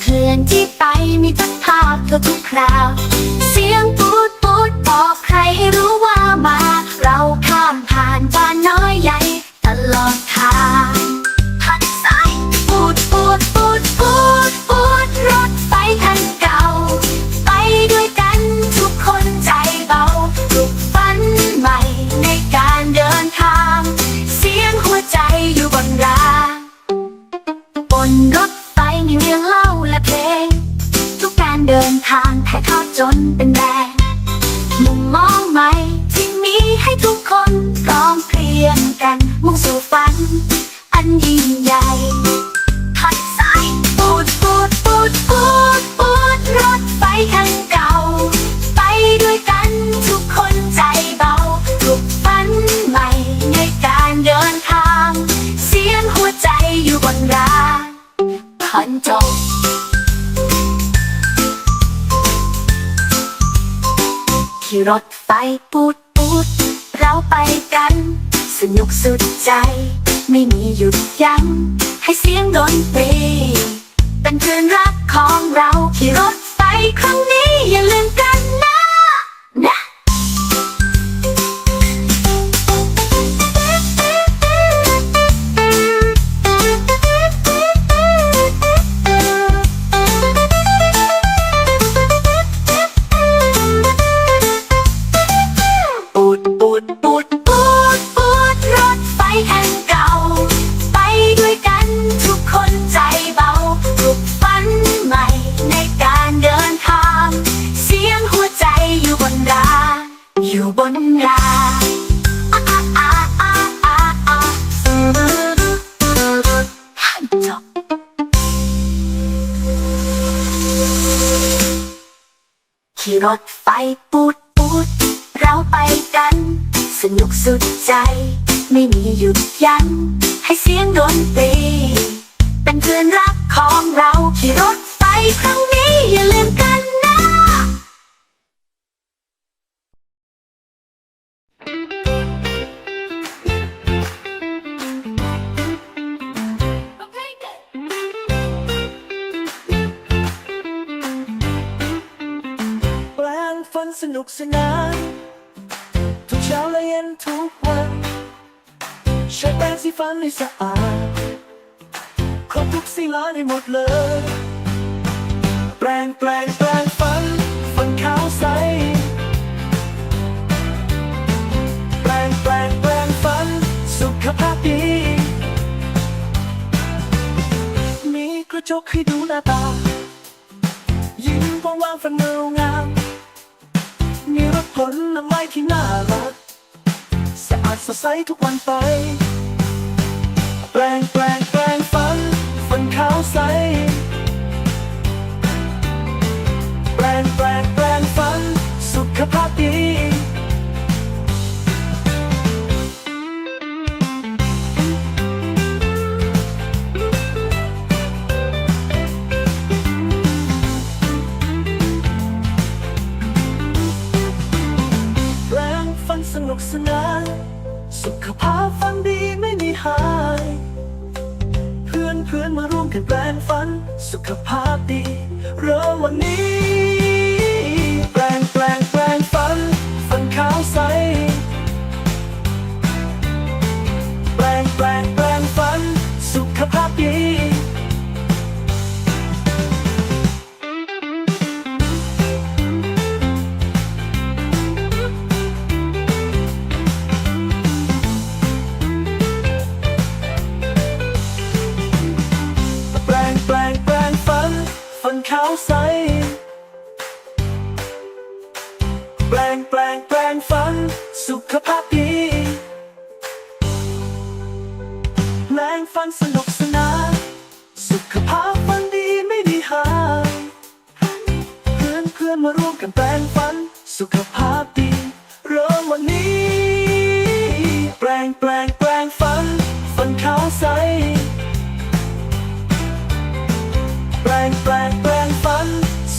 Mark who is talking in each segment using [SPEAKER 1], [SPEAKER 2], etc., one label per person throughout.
[SPEAKER 1] เคลื่อนที่ไปมีทักงภาพเธอทุกคราว เสียงปูดปูดบอกใครให้รู้ว่ามา เราข้ามผ่านบ้านน้อยใหญ่ตลอดทาง เป็นแรงมุมมองใหม่ที่มีให้ทุกคนพร้อมเพรียงกันมุ่งสู่ฝัน อันยิ่งใหญ่ทัดสายปูดปูดปูดปูดปูดรถไฟคันเก่า ไปด้วยกันทุกคนใจเบาปลุกฝันใหม่ในการเดินทาง เสียงหัวใจอยู่บนรางพันจบ รถไปปูดปูด เราไปกัน สนุกสุดใจ ไม่มีหยุดยัง้ง ให้เสียงดนตรี เป็นเพื่อนรักของเราขี่รถไปครั้งนี้อย่าลืมกัน รถไฟปูดปูด เราไปกัน สนุกสุดใจ ไม่มีหยุดยัง้งให้เสียงดนตรีเป็นเพื่อนรักของเราขี่รถไฟครั้งนี้อย่าลืมกัน น
[SPEAKER 2] สนุกสนาน ทุกเช้าและเย็นทุกวัน ใช้แปรงสีฟันให้สะอาด ครบทุกสีล้านให้หมดเลย แปรงแปรงแปรงฟัน ฟันขาวใส แปรงแปรงแปรงฟัน สุขภาพดี มีกระจกให้ดูหน้าตา ยิ้มกว้างๆฟันเงางาม ผลไม้ที่น่ารักสะอาดสดใสทุกวันไป แปลงแปลงแปลงฟัน สนุกสนาน สุขภาพฟันดีไม่มีหาย เพื่อนเพื่อนมาร่วมกันแปลงฟัน สุขภาพดี เริ่มวันนี้ นสุขภาพดีแปลงฟันสนุกสนานสุขภาพฟันดีไม่ได้หายเพื่อนเพื่อนมาร่วมกันแปลงฟัน สุขภาพดี เริ่มวันนี้ แปลงแปลงแปลงฟัน ฟันขาวใส แปลงแปลงแปลงฟัน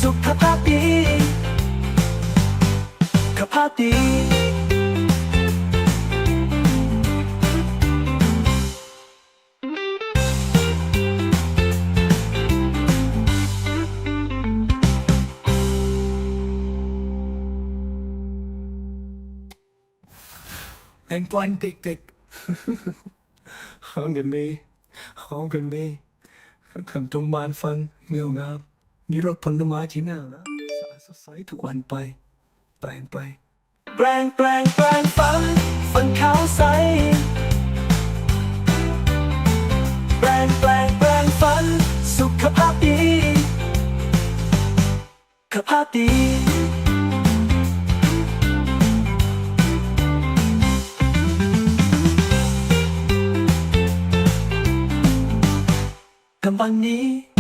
[SPEAKER 2] สุขภาพดีสุ ขภาพดีแห่งวันเด็กๆห้องกันนี้ห้องกันนี้คำตรงบานฟังเงียวงามมีรถผลไม้ที่น่ารักสดใสทุกวันไป แปลงไป แปลงแปลงแปลงฟันฟันขาวใส แปลงแปลงแปลงฟัน สุขภาพดี สุขภาพดี กำบังนี้